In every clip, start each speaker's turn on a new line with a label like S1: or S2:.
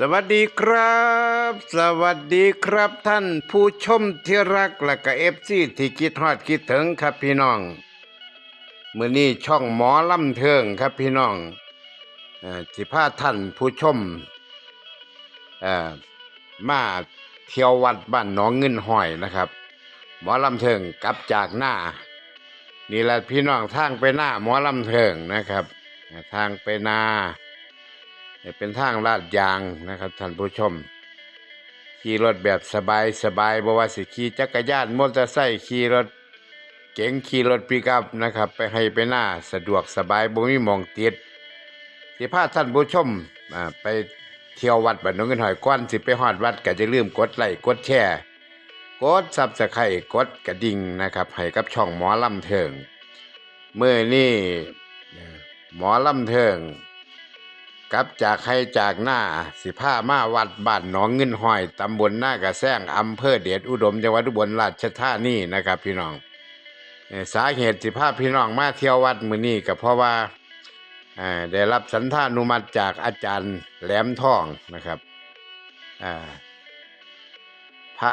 S1: สวัสดีครับ สวัสดีครับท่านผู้ชมที่รักและก็เอฟซีที่คิดฮอดคิดถึงครับพี่น้องมื้อนี้ช่องหมอลำเทิงครับพี่น้องสิพาท่านผู้ชมมาเที่ยววัดบ้านหนองเงินหอยนะครับ หมอลำเทิงกลับจากหน้า นี่แหละพี่น้องทางไปหน้าหมอลำเทิงนะครับ ทางไปนา เป็นทางลาดยางนะครับท่านผู้ชม ขี่รถแบบสบายสบายบว่าสิขี่จักรยานมอเตอร์ไซค์ขี่รถเก๋งขี่รถปิกอัพนะครับ ไปให้ไปหน้าสะดวกสบายบ่มีมองติดสิพาท่านผู้ชมไปเที่ยววัดบ้านหนองเงินหอยก้อนสิไปฮอดวัดก็จะลืมกดไลค์กดแชร์กดซับสไครต์กดกระดิ่งนะครับให้กับช่องหมอลำเทิงเมื่อนี่หมอลำเทิง กลับจากให้จากหน้าสิผ้ามาวัดบ้านหนองเงินห้อยตำบลหน้ากระแซงอำเภอเดชอุดมจังหวัดอุบลราชธานีนะครับพี่น้องสาเหตุสิพาพี่น้องมาเที่ยววัดมือนี้ก็เพราะว่าได้รับสันทานุมัติจากอาจารย์แหลมทองนะครับพระ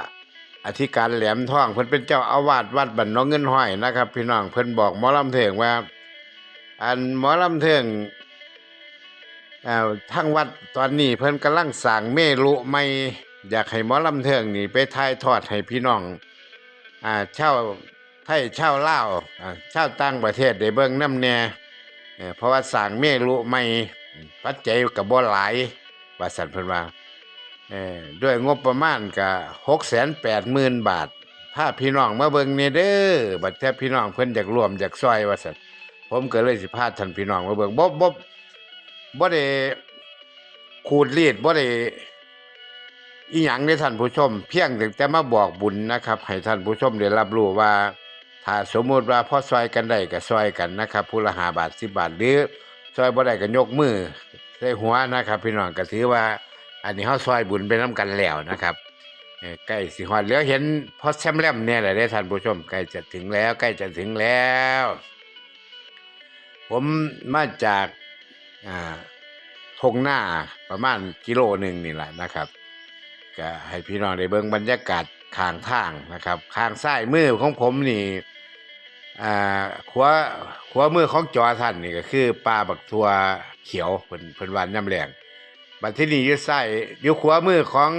S1: อธิการแหลมทองเพิ่นเป็นเจ้าอาวาสวัดบ้านหนองเงินห้อยนะครับ พี่น้องเพิ่นบอกหมอลำเถิงว่า อันหมอลำเถิง อ่าทางวัดตอนนี้เพิ่นกำลังสร้างเมรุใหม่อยากให้หมอลำเทิงนี่ไปถ่ายทอดให้พี่น้องอ่าเช่าไทยชาวลาวอ่าชาต่างประเทศได้เบิ่งนำแน่เอ่อเพราะว่าสร้างเมรุใหม่ปัจจัยก็บ่หลายว่าซั่นเพิ่นว่าเอ่อด้วยงบประมาณก็680,000บาทพาพี่น้องมาเบิ่งนี่เด้อบัดแท้พี่น้องเพิ่นอยากร่วมอยากซอยว่าซั่นผมก็เลยสิพาท่านพี่น้องมาเบิ่งบ่บ่ บ่ได้ขูดรีดบ่ได้อีหยังในท่านผู้ชม เพียงแต่มาบอกบุญนะครับ ให้ท่านผู้ชมได้รับรู้ว่า ถ้าสมมุติว่าพอซอยกันได้ก็ซอยกันนะครับผู้ละหาบาทสิบาทหรือซอยบ่ได้ก็ยกมือใส่หัวนะครับ พี่น้องก็ถือว่า อันนี้เฮาซอยบุญไปนํกันแล้วนะครับใกล้สิฮอดแล้วเห็นพอแซมแลมเนี่ยแหละเด้ท่านผู้ชมใกล้จะถึงแล้ว ใกล้จะถึงแล้ว ผมมาจากอ่า ทงหน้าประมาณกิโลหนึ่งนี่แหละนะครับก็ให้พี่น้องได้เบิ่งบรรยากาศข้างทางนะครับข้างซ้ายมือของผมนี่อ่าขวาขวามือของจอท่านนี่ก็คือปลาบักทัวเขียวเพิ่นเพิ่นหวานน้ำแรงบัดที่นี่อยู่ซ้ายอยู่ขวามือของ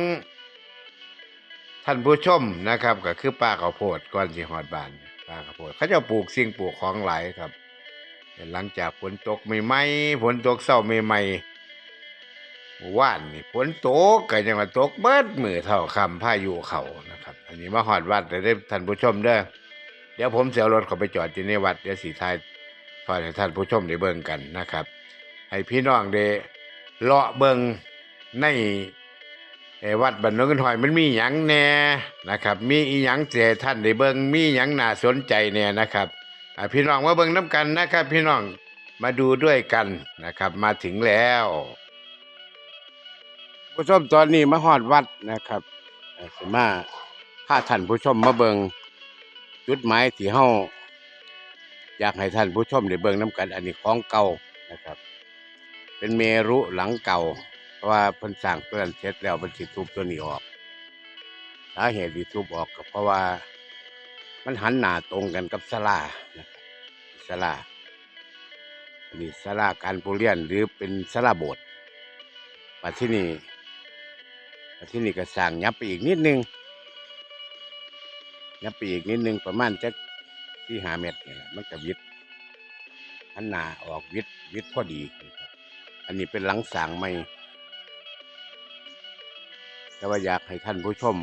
S1: ท่านผู้ชมนะครับ ก็คือปลาข้าวโพดก่อนสิฮอดบานปลาข้าวโพดเขาจะปลูกสิ่งปลูกของหลายครับหลังจากฝนตกใหม่ๆฝนตกเศร้าใหม่ๆเมื่อ ว่านนี่ฝนตกก็ยังมาตกเบิดมือเท่าคำพายุเขานะครับ อันนี้มาหอดวัดได้ท่านผู้ชมเด้อเดี๋ยวผมเสียรถเขาไปจอดอยู่ในวัดเดี๋ยวสีทายทอดให้ท่านผู้ชมได้เบิ่งกันนะครับ ให้พี่น้องได้เลาะเบิ่งในวัดบ้านโนนเงินหอยมันมีหยังแน่นะครับ มีอีหยังเจท่านได้เบิ่งมีหยังน่าสนใจแน่นะครับพี่น้องมาเบิ่งน้ำกันนะครับ พี่น้องมาดูด้วยกันนะครับ มาถึงแล้ว ผู้ชมตอนนี้มาฮอดวัดนะครับอ่าสิมาพาท่านผู้ชมมาเบิ่งจุดหมายที่เฮาอยากให้ท่านผู้ชมได้เบิ่งน้ำกัน อันนี้ของเก่านะครับ เป็นเมรุหลังเก่า เพราะว่าเพิ่นสร้างเพื่อนเสร็จแล้วเพิ่นสิทุบตัวนี้ออกสาเหตุที่ทุบออกก็เพราะว่ามันหันหน้าตรงกันกับศาลานะครับศาลาอันนี้ศาลาการปูเรียนหรือเป็นศาลาโบสถ์มาที่นี่ ที่นี่ก็สร้างยับไปอีกนิดนึงยับไปอีกนิดนึงประมาณจะที่หาเมตรเนี่ยมันก็วิดหันหน้าออกวิดวิดพอดีครับอันนี้เป็นหลังสร้างใหม่แต่ว่าอยากให้ท่านผู้ชม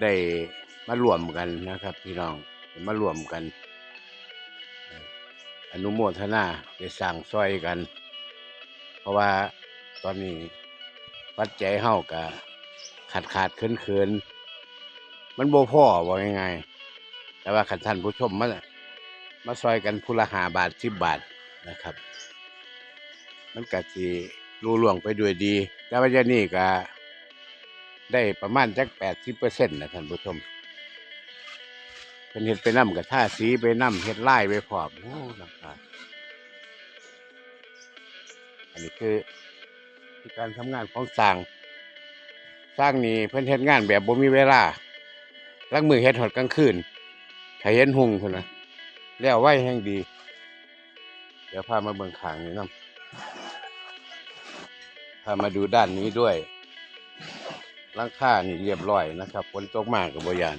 S1: ได้มารวมกันนะครับ พี่น้องมารวมกัน อนุโมทนาได้สร้างซอยกัน เพราะว่าตอนนี้ ปัจจัยเฮากะขาดขาดเคินเคินๆมันโบพ่อว่ายังไง แต่ว่าขันท่านผู้ชมมามาซอยกันผู้ละหาบาทสิบบาทนะครับ มันกะสิรู้ล่วงไปด้วยดี แต่ว่าจะนี่กะได้ประมาณจักแปดสิบเปอร์เซ็นต์นะท่านผู้ชมเป็นเห็ดไปน้ำกับท่าสีไปน้ำเห็ดไล่ไปพร้อมโอ้ลำคาอันนี้คือ คือการทำงานของสร้าง สร้างนี่เพิ่นเฮ็ดงานแบบบ่มีเวลาลังมือเฮ็ดฮอดกลางคืนถ้าเห็นหุงพุ่นน่ะแล้วไว้แห่งดี เดี๋ยวพามาเบิ่งข้างนี้นํพามาดูด้านนี้ด้วยหลังคานี่เรียบร้อยนะครับฝนตกมากก็บ่ยาน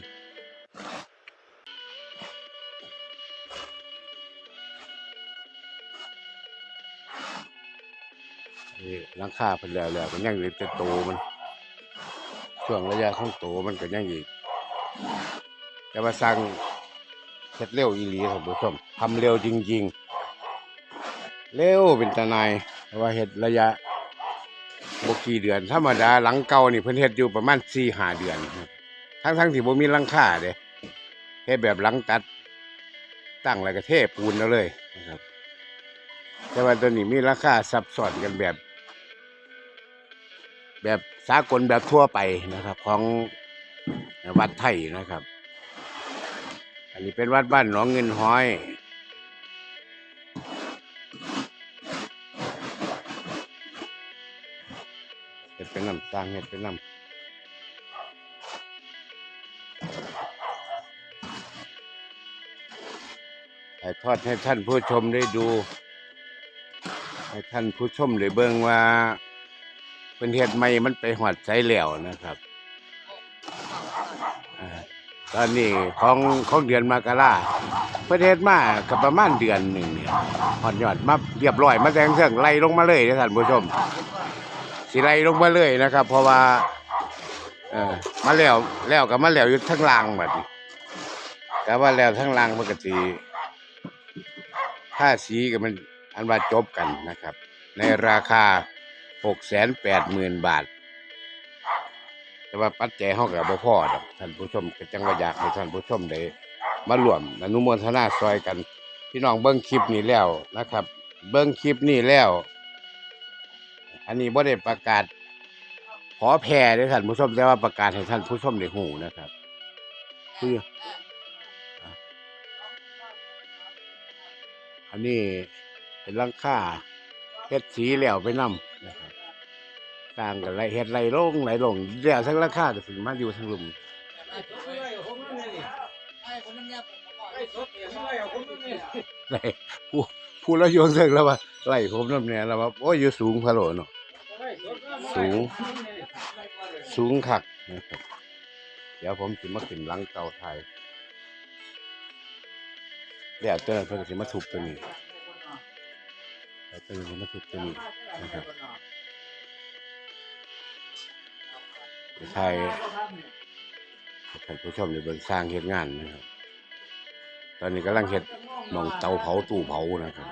S1: นี่หลังคาเพิ่นแล้วแล้วก็ยังเหลือแต่โตมันช่วงระยะของโตมันก็ยังอีกแต่ว่าสั่งเสร็จเร็วอีหลีครับผู้ชมทำเร็วจริง ๆ เร็วเป็นตานายเพราะว่าเฮ็ดระยะบกี่เดือนธรรมดาหลังเก่านี่เพิ่นเฮ็ดอยู่ประมาณ4-5เดือนครับทั้งที่บ่มีหลังคาเด้เฮ็ดแบบหลังตัด ตั้งแล้วก็เทปูนเอาเลยนะครับแต่ว่าตัวนี้มีราคาซับซ้อนกันแบบ แบบสากลแบบทั่วไปนะครับ ของวัดไทยนะครับ อันนี้เป็นวัดบ้านหนองเงินห้อยเห็ดเป็นน้ำสร้างเห็ดเป็นน้ำถ่ายทอดให้ท่านผู้ชมได้ดู ให้ท่านผู้ชมได้เบิ่งว่า เป็นเฮ็ดใหม่มันไปหอดใจแล้วนะครับอ่าตอนนี้ของของเดือนมกราประเทศมากับประมาณเดือนหนึ่งเนี่ยหอดยอดมาเรียบร้อยมาแทงเครื่องไล่ลงมาเลยนะท่านผู้ชมสิไล่ลงมาเลยนะครับ เพราะว่า เออมาแล้วแล้วกับมาแล้วอยู่ทั้งล่างแบบนี้แต่ว่าแล้วทั้งล่างมันก็สิค่าสีกับมันอันว่าจบกันนะครับ ในราคา หกแสนแปดหมื่นบาท แต่ว่าปัจจัยเฮาก็บ่พอดอกท่านผู้ชมก็จังว่าอยากให้ท่านผู้ชมได้มาร่วมอนุโมทนาซอยกันพี่น้องเบิ่งคลิปนี้แล้วนะครับ เบิ่งคลิปนี้แล้ว อันนี้บ่ได้ประกาศ ขอแพร่ด้อท่านผู้ชมแต่ว่าประกาศให้ท่านผู้ชมได้ฮู้นะครับคืออันนี้เป็นลังค่าเฮ็ดสีแล้วไปนํนะครับ ต่างกันไรเฮ็ดไรลงไรลงแล้วทั้งราคาก็สิมาอยู่ทั้งลุมไรผู้ผู้เราโยนเสกแล้วว่าไรผมน้ำเนี่ยแล้วว่าโอ้ยอยู่สูงพะโลเนาะสูง สูงคักนะครับเดี๋ยวผมสิมาขึ้นหลังเตาไทยเดี๋ยวเจ้าหน้าที่นก็สิมาทุบตัวนี้แล้วเจ้าหน้าที่มาทุบตัวนี้นะครับ ไทยท่านผู้ชมในเบิ่งสร้างเฮ็ดงานนะครับ ตอนนี้กำลังเฮ็ดมองเตาเผาตู้เผานะครับ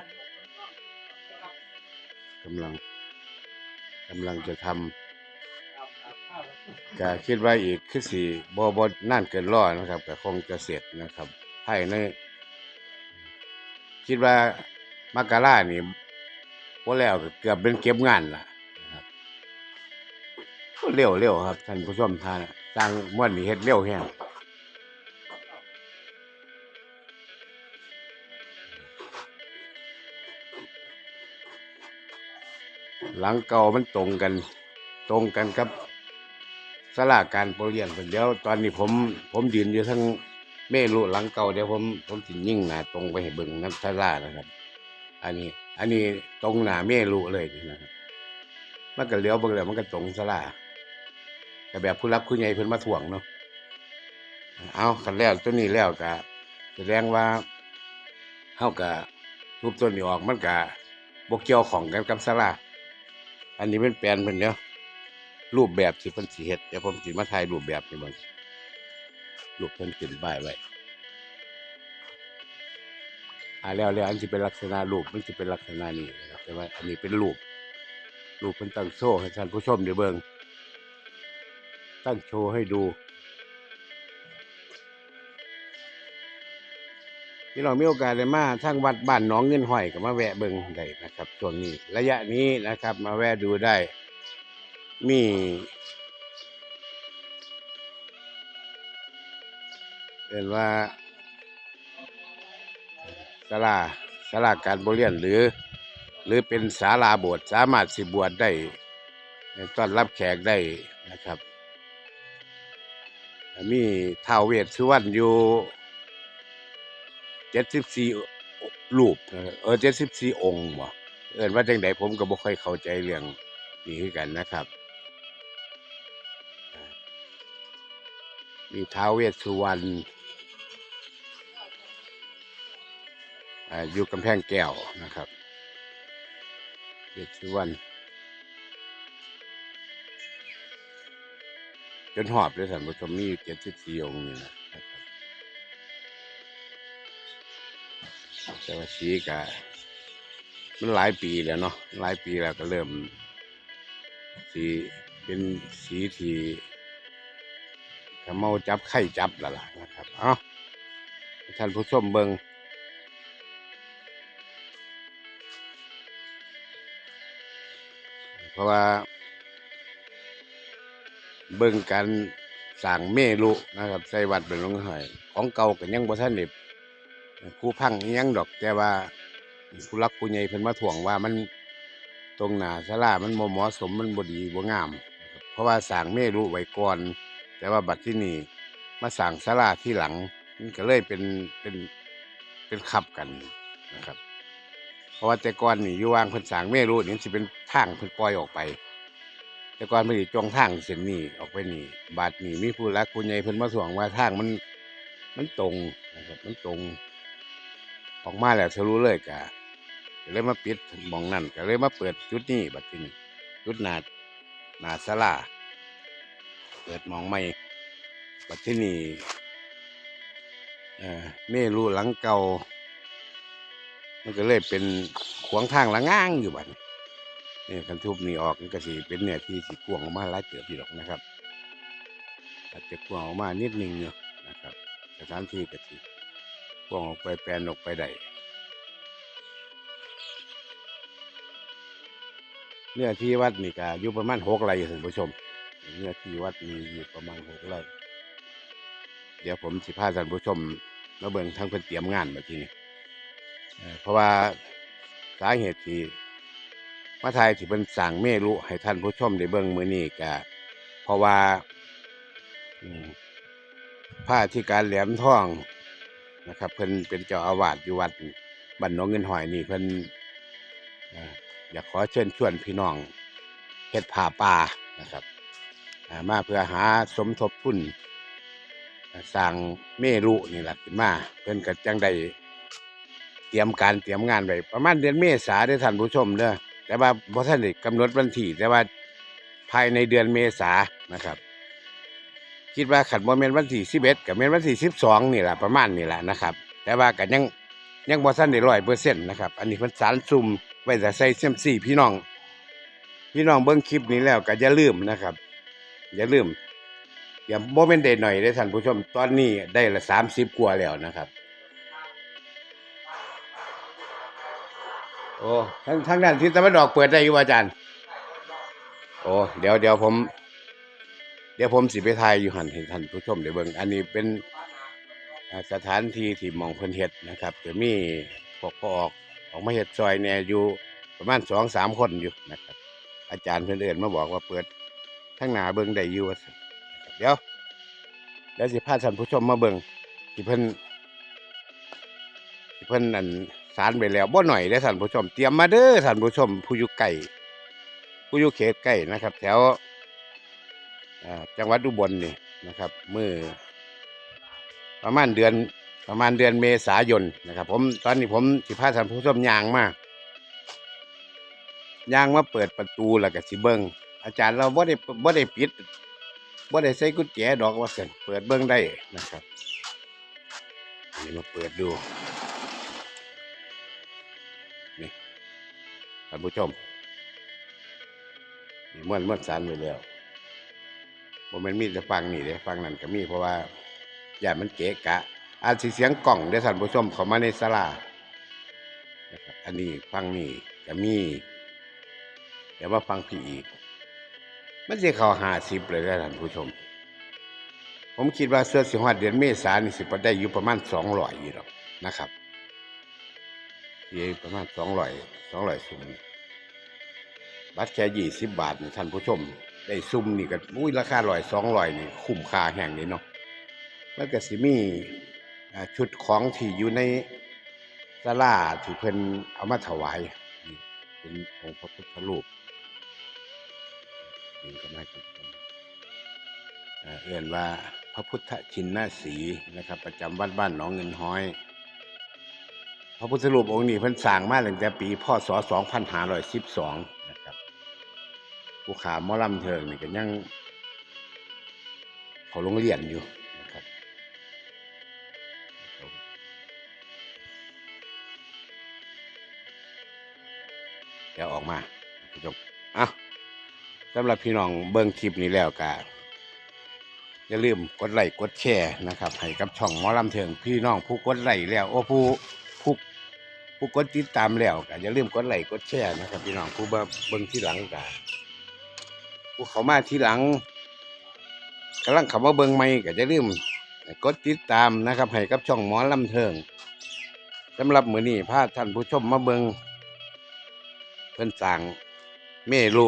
S1: กำลังกำลังจะทำก็คิดว่าอีกคือสี่บอบนั่นเกินร้อยนะครับก็คงจะเสร็จนะครับภายในคิดว่ามกรานี่พอแล้วเกือบเป็นเก็บงานล่ะ เร็วเร็วครับท่านผู้ชมท่านสร้างม้วนนี่เฮ็ดเร็วแฮงหลังเก่ามันตรงกัน ตรงกันกับสลาการโปรเรียนเดี๋ยวตอนนี้ผมผมยืนอยู่ทั้งเมรุหลังเก่าเดี๋ยวผมผมสิยิ่งหนาตรงไปให้เบิ่งน้ำสลานะครับ อันนี้ อันนี้ตรงหนาเมรุเลยนะครับมันก็เลี้ยวเบิ่งแล้วมันก็ตรงสลา ก็แบบผู้รับผู้ใหญ่เพิ่นมาถ่วงเนาะเอากันแล้วตัวนี้แล้วก็แสดงว่าเฮาก็ทุบตัวนี้ออกมันก็บ่เกี่ยวของกันกับศาลาอันนี้เป็นแปลนเพิ่นเด้อรูปแบบที่เพิ่นสิเฮ็ดเดี๋ยวผมสิมาถ่ายรูปแบบให้เบิ่งรูปเพิ่นขึ้นป้ายไว้อ่าแล้วแล้วอันสิเป็นลักษณะรูปมันสิเป็นลักษณะนี้นะครับแต่ว่าอันนี้เป็นรูปรูปเพิ่นตั้งโชว์ให้ท่านผู้ชมได้เบิ่ง ตั้งโชว์ให้ดู พี่น้องมีโอกาสได้มาทางวัดบ้านน้องเงินห้อยก็มาแวะเบิ่งได้นะครับช่วงนี้ระยะนี้นะครับ มาแวะดูได้ มีเป็นว่าศาลาศาลาการบริเรียนหรือ หรือเป็นศาลาโบสถ์สามารถสิบวชได้ต้อนรับแขกได้นะครับ มีท้าวเวสสุวรรณอยู่เจ็ดสิบสี่รูปเออเจ็ดสิบสี่องค์บ่เอินว่าจังใดผมก็บ่ค่อยเข้าใจเรื่องนี้คือกันนะครับ มีท้าวเวสสุวรรณอ่าอยู่กำแพงแก้วนะครับเวสสุวรรณ จนหอบเลยสันผู้ชมมีอยู่เจ็ดสิบสี่องค์นี่นะครับแต่ว่าสีกะมันหลายปีแล้วเนาะหลายปีแล้วก็เริ่ม สีเป็นสีที่ขเมาจับไข่จับแล้วล่ะนะครับเอาให้ท่านผู้ชมเบิงเพราะว่า เบิ่งการสร้างเมรุนะครับใส่วัดเป็นหลวงหอยของเก่าก็ยังบ่ทันได้ผู้พังยังดอก แต่ว่าผู้รักผู้ใหญ่เพิ่นมาถ่วงว่ามันตรงหนาศาลามันบ่เหมาะสมมันบ่ดีบ่งาม เพราะว่าสร้างเมรุไว้ก่อน แต่ว่าบัดที่นี่มาสร้างศาลาที่หลังมันก็เลยเป็นเป็นเป็นขับกันนะครับ เพราะว่าแต่ก่อนนี่อยู่วางเพิ่นสร้างเมรุนี่สิเป็นทางเพิ่นปล่อยออกไป แต่ก่อนมันสิจองทางเส้นนี้ออกไปนี่ บาดนี้มีผู้รักผู้ใหญ่เพิ่นมาสวงว่าทางมัน มันตรงนะครับ มันตรง ออกมาแล้วทะลุเลยกะก็เลยมาปิดมองนั่นก็เลยมาเปิดจุดนี้บัดนี้จุดหนาหนาศลาเปิดมองใหม่บัดที่นี่เอ่อเมรูหลังเก่า มันก็เลยเป็นขวางทางละง่างอยู่บัดนี้ นี่คันทุบนี่ออกมันก็สิเป็นเนื้อที่สิกวงออกมาหลายเติบอยู่หรอกนะครับอาจจะกวงออกมานิดนึงอยู่นะครับสถานที่ก็สิกวงออกไปแปลนออกไปได้เนื้อที่วัดนี่ก็อยู่ประมาณหกไร่ท่านผู้ชมเนื้อที่วัดมีอยู่ประมาณหกไร่เดี๋ยวผมสิพาท่านผู้ชมมาเบิ่งทั้งเพิ่นเตรียมงานมาทีนี้เพราะว่าสาเหตุที่ มาไทยที่เป็นสั่งเมรุให้ท่านผู้ชมได้เบิ่งมือนี้ก็เพราะว่าอืมพระอธิการแหลมทองนะครับ เพิ่นเป็นเจ้าอาวาสอยู่วัดบ้านหนองเงินหอยนี่เพิ่นอยากขอเชิญชวนพี่น้องเฮ็ดผ้าป่านะครับมาเพื่อหาสมทบทุนอ่าสร้างเมรุนี่แหละขึ้นมาเพิ่นก็จังได้เตรียมการเตรียมงานไว้ประมาณเดือนเมษาเด้ท่านผู้ชมเด้อ แต่ว่าบ่ท่านได้กำหนดวันที่แต่ว่าภายในเดือนเมษานะครับ คิดว่าขันบ่แม่นวันที่11กับแม่นวันที่12นี่แหละประมาณนี่แหละนะครับ แต่ว่าก็ยังยังบ่ทันได้100%นต์นะครับ อันนี้เพิ่นสารซุ่มไว้แต่ใส่เซมซี่พี่น้อง พี่น้องเบิ่งคลิปนี้แล้วก็อย่าลืมนะครับ อย่าลืมอย่าบ่แม่นได้หน่อยเด้ท่านผู้ชม ตอนนี้ได้ละ30กว่าแล้วนะครับ โอ้ทางทางด้านทิศตะวันออกเปิดได้อยู่ว่าอาจารย์ โอ้เดี๋ยวเดี๋ยวผม เดี๋ยวผมสิไปถ่ายอยู่หันให้ท่านผู้ชมเดี๋ยวเบิ่งอันนี้เป็นสถานที่ที่มองเพิ่นเฮ็ดนะครับ จะมีพวกพอออกออกมาเฮ็ดซอยแหน่อยู่ประมาณสองสามคนอยู่นะครับ อาจารย์เพิ่อนเอิ้นมาบอกว่าเปิดทั้งหนาเบิ่งได้อยู่ว่าเดี๋ยวเดี๋ยวสิพาท่านผู้ชมมาเบิ่งที่เพิ่นที่เพิ่นนั่น สารไปแล้วบ่หน่อยเด้ท่านผู้ชม เตรียมมาเด้อท่านผู้ชม ผู้อยู่ไกลผู้อยู่เขตใกล้นะครับ แถวจังหวัดอุบลนี่นะครับมือประมาณเดือนประมาณเดือนเมษายนนะครับ ผมตอนนี้ผมสิพาท่านผู้ชมยางมากยางมาเปิดประตูแล้วก็สิเบิงอาจารย์เราบ่ได้บ่ได้ปิดบ่ได้ใส่กุญแจดอกว่าซั่นเปิดเบิ่งได้นะครับนนี้มาเปิดดู ท่านผู้ชมนี่ม้วนม้วนสารไว้แล้วบ่แมันมีแต่ฟังนี่เด้ฟังนั่นก็มีเพราะว่าอย่ามันเกะกะ อาจสิเสียงกล่องเด้ท่านผู้ชมเข้ามาในศาลานะครับอันนี้ฟังนี่ก็มีเดี๋ยวมาฟังพี่อีก มันจะเข้าหาสิบเลยเด้ท่านผู้ชม ผมคิดว่าเสื้อสิงหาเดือนเมษานี่สิบได้อยู่ประมาณสองร้อยอยู่หรอกนะครับ ยประมาณสองร้อยสองร้อยสูงบัตรแค่ยี่สิบบาทนี่ท่านผู้ชม ได้ซุ่มนี่ก็อุ้ยราคาร้อยสองร้อยนี่คุ้มค่าแห่งนี้เนาะแล้วก็สิมีอ่าชุดของที่อยู่ในศาลาที่เพิ่นเอามาถวายเป็นองค์พระพุทธรูปนี่ก็มากันเอ่อเอื่นว่าพระพุทธชินนาสีนะครับ ประจำวัดบ้านหนองเงินห้อย ระพุทธรูปองค์นี้เพิ่นสร้างมาตั้งแต่ปีพศ2512นะครับผู้ขามอลำเทิงนี่ก็ยังเขาโรงเรียนอยู่นะครับเดี๋ยวออกมาผู้ชมอะสำหรับพี่น้องเบิ่งคลิปนี้แล้วก็อย่าลืมกดไลค์กดแชร์นะครับให้กับช่องหมอลำเทิงพี่น้องผู้กดไลค์แล้ว โอ้ผู้ ผู้กดติดตามแล้วก็อย่าลืมกดไลค์กดแชร์นะครับพี่น้องผู้มาเบิ่งที่หลังก็ผู้เขามาที่หลังกำลังเขามาเบิงไม่ก็จะลืมกดติดตามนะครับให้กับช่องหมอลำเทิงสำหรับมือนี้พาท่านผู้ชมมาเบิงเพิ่นสั่งเมลุ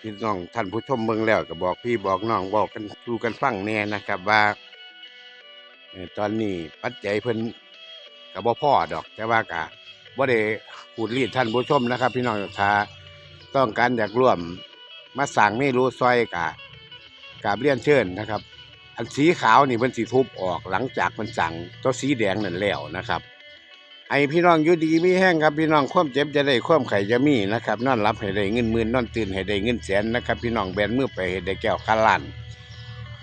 S1: พี่น้องท่านผู้ชมเบิงแล้วก็บอกพี่บอกน้องบอกกันดูกันฟังแน่นะครับว่าตอนนี้ปัจจัยเพิ่น กับบ่พ่อดอก แต่ว่ากะบ่ได้พูดรีดท่านผู้ชมนะครับ พี่น้องถ้าต้องการอยากร่วมมาสั่งเมนูซอยกะกาบเลียนเชิญนะครับ อันสีขาวนี่เพิ่นสิทุบออกหลังจากมันสั่งตัวสีแดงนั่นแล้วนะครับ ไอพี่น้องอยู่ดีมีแห้งครับพี่น้องความเจ็บจะได้ความไข่จะมีนะครับนอนรับให้ได้เงินหมื่นนอนตื่นให้ได้เงินแสนนะครับ พี่น้องแบนมือไปให้ได้แก้วคาล้าน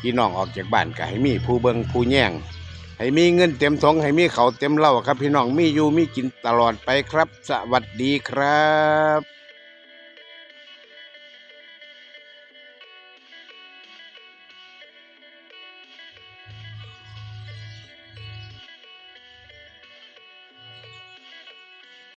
S1: พี่น้องออกจากบ้านก็ให้มีผู้เบิงผู้แย่ง ให้มีเงินเต็มท้องให้มีเขาเต็มเล่าครับ พี่น้องมีอยู่มีกินตลอดไปครับ สวัสดีครับ